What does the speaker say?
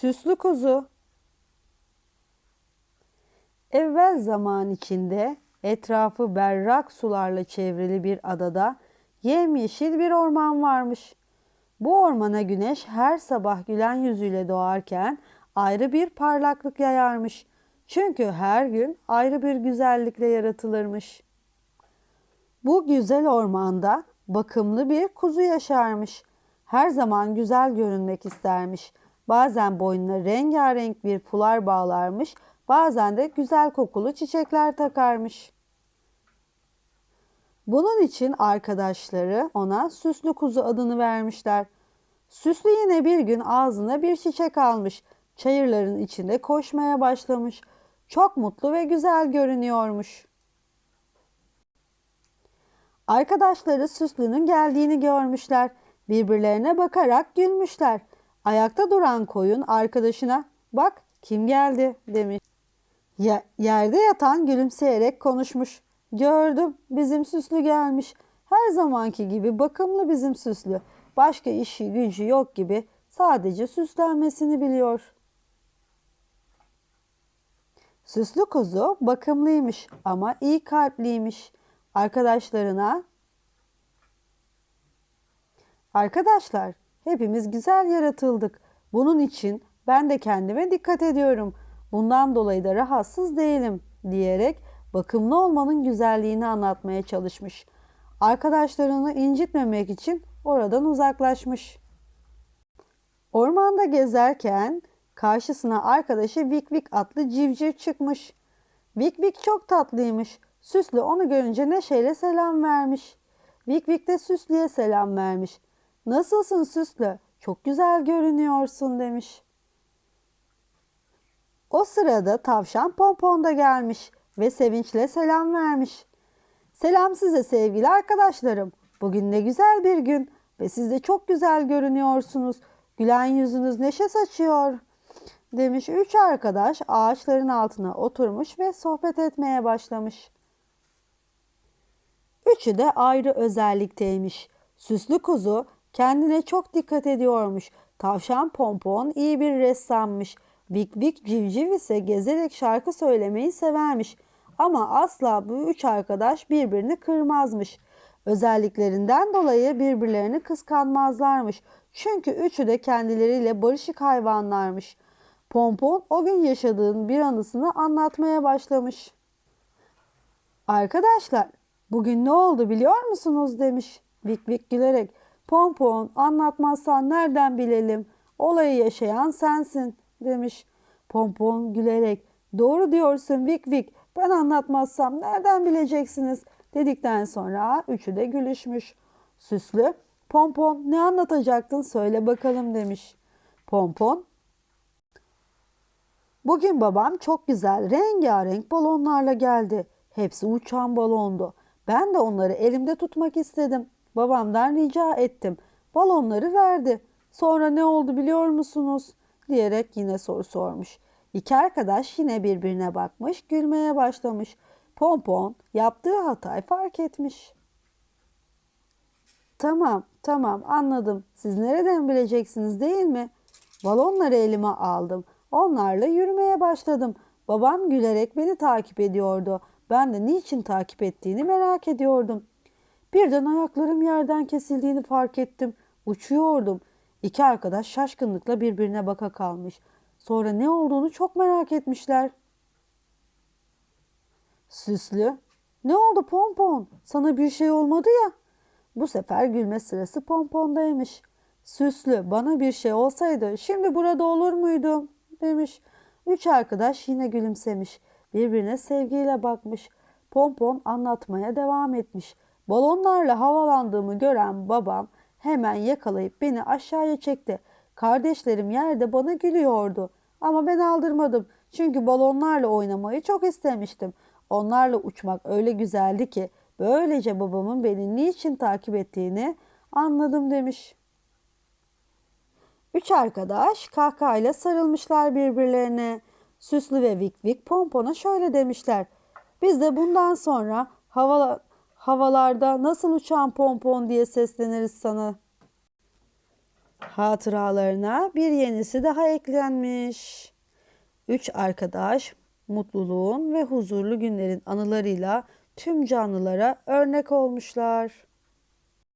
Süslü kuzu. Evvel zaman içinde etrafı berrak sularla çevrili bir adada yemyeşil bir orman varmış. Bu ormana güneş her sabah gülen yüzüyle doğarken ayrı bir parlaklık yayarmış. Çünkü her gün ayrı bir güzellikle yaratılırmış. Bu güzel ormanda bakımlı bir kuzu yaşarmış. Her zaman güzel görünmek istermiş. Bazen boynuna rengarenk bir fular bağlarmış, bazen de güzel kokulu çiçekler takarmış. Bunun için arkadaşları ona süslü kuzu adını vermişler. Süslü yine bir gün ağzına bir çiçek almış. Çayırların içinde koşmaya başlamış. Çok mutlu ve güzel görünüyormuş. Arkadaşları Süslü'nün geldiğini görmüşler. Birbirlerine bakarak gülmüşler. Ayakta duran koyun arkadaşına bak kim geldi demiş. Ye- yerde yatan gülümseyerek konuşmuş. Gördüm bizim süslü gelmiş. Her zamanki gibi bakımlı bizim süslü. Başka işi gücü yok gibi sadece süslenmesini biliyor. Süslü kuzu bakımlıymış ama iyi kalpliymiş. Arkadaşlarına Arkadaşlar, hepimiz güzel yaratıldık. Bunun için ben de kendime dikkat ediyorum. Bundan dolayı da rahatsız değilim diyerek bakımlı olmanın güzelliğini anlatmaya çalışmış. Arkadaşlarını incitmemek için oradan uzaklaşmış. Ormanda gezerken karşısına arkadaşı Vik Vik adlı civciv çıkmış. Vik Vik çok tatlıymış. Süslü onu görünce neşeyle selam vermiş. Vik Vik de Süslü'ye selam vermiş. Nasılsın Süslü? Çok güzel görünüyorsun demiş. O sırada tavşan Pompon da gelmiş ve sevinçle selam vermiş. Selam size sevgili arkadaşlarım. Bugün ne güzel bir gün ve siz de çok güzel görünüyorsunuz. Gülen yüzünüz neşe saçıyor. Demiş üç arkadaş ağaçların altına oturmuş ve sohbet etmeye başlamış. Üçü de ayrı özellikteymiş. Süslü kuzu kendine çok dikkat ediyormuş. Tavşan Pompon iyi bir ressammış. Vik Vik Civciv ise gezerek şarkı söylemeyi severmiş. Ama asla bu üç arkadaş birbirini kırmazmış. Özelliklerinden dolayı birbirlerini kıskanmazlarmış. Çünkü üçü de kendileriyle barışık hayvanlarmış. Pompon o gün yaşadığın bir anısını anlatmaya başlamış. Arkadaşlar bugün ne oldu biliyor musunuz demiş Vik Vik gülerek. Pompon anlatmazsan nereden bilelim? Olayı yaşayan sensin demiş. Pompon gülerek doğru diyorsun Vik Vik ben anlatmazsam nereden bileceksiniz dedikten sonra üçü de gülüşmüş. Süslü Pompon ne anlatacaktın söyle bakalım demiş. Pompon Bugün babam çok güzel rengarenk balonlarla geldi. Hepsi uçan balondu. Ben de onları elimde tutmak istedim. Babamdan rica ettim. Balonları verdi. Sonra ne oldu biliyor musunuz? diyerek yine soru sormuş. İki arkadaş yine birbirine bakmış, gülmeye başlamış. Pompon yaptığı hatayı fark etmiş. Tamam, tamam anladım. Siz nereden bileceksiniz değil mi? Balonları elime aldım. Onlarla yürümeye başladım. Babam gülerek beni takip ediyordu. Ben de niçin takip ettiğini merak ediyordum. Birden ayaklarım yerden kesildiğini fark ettim. Uçuyordum. İki arkadaş şaşkınlıkla birbirine baka kalmış. Sonra ne olduğunu çok merak etmişler. Süslü. Ne oldu Pompon? Sana bir şey olmadı ya. Bu sefer gülme sırası Pompon'daymış. Süslü bana bir şey olsaydı şimdi burada olur muydum? demiş. Üç arkadaş yine gülümsemiş. Birbirine sevgiyle bakmış. Pompon anlatmaya devam etmiş. Balonlarla havalandığımı gören babam hemen yakalayıp beni aşağıya çekti. Kardeşlerim yerde bana gülüyordu. Ama ben aldırmadım. Çünkü balonlarla oynamayı çok istemiştim. Onlarla uçmak öyle güzeldi ki böylece babamın beni niçin takip ettiğini anladım demiş. Üç arkadaş kahkahayla sarılmışlar birbirlerine. Süslü ve Vik Vik Pompon'a şöyle demişler. Biz de bundan sonra hava, havalarda nasıl uçan pompon diye sesleniriz sana. Hatıralarına bir yenisi daha eklenmiş. Üç arkadaş mutluluğun ve huzurlu günlerin anılarıyla tüm canlılara örnek olmuşlar.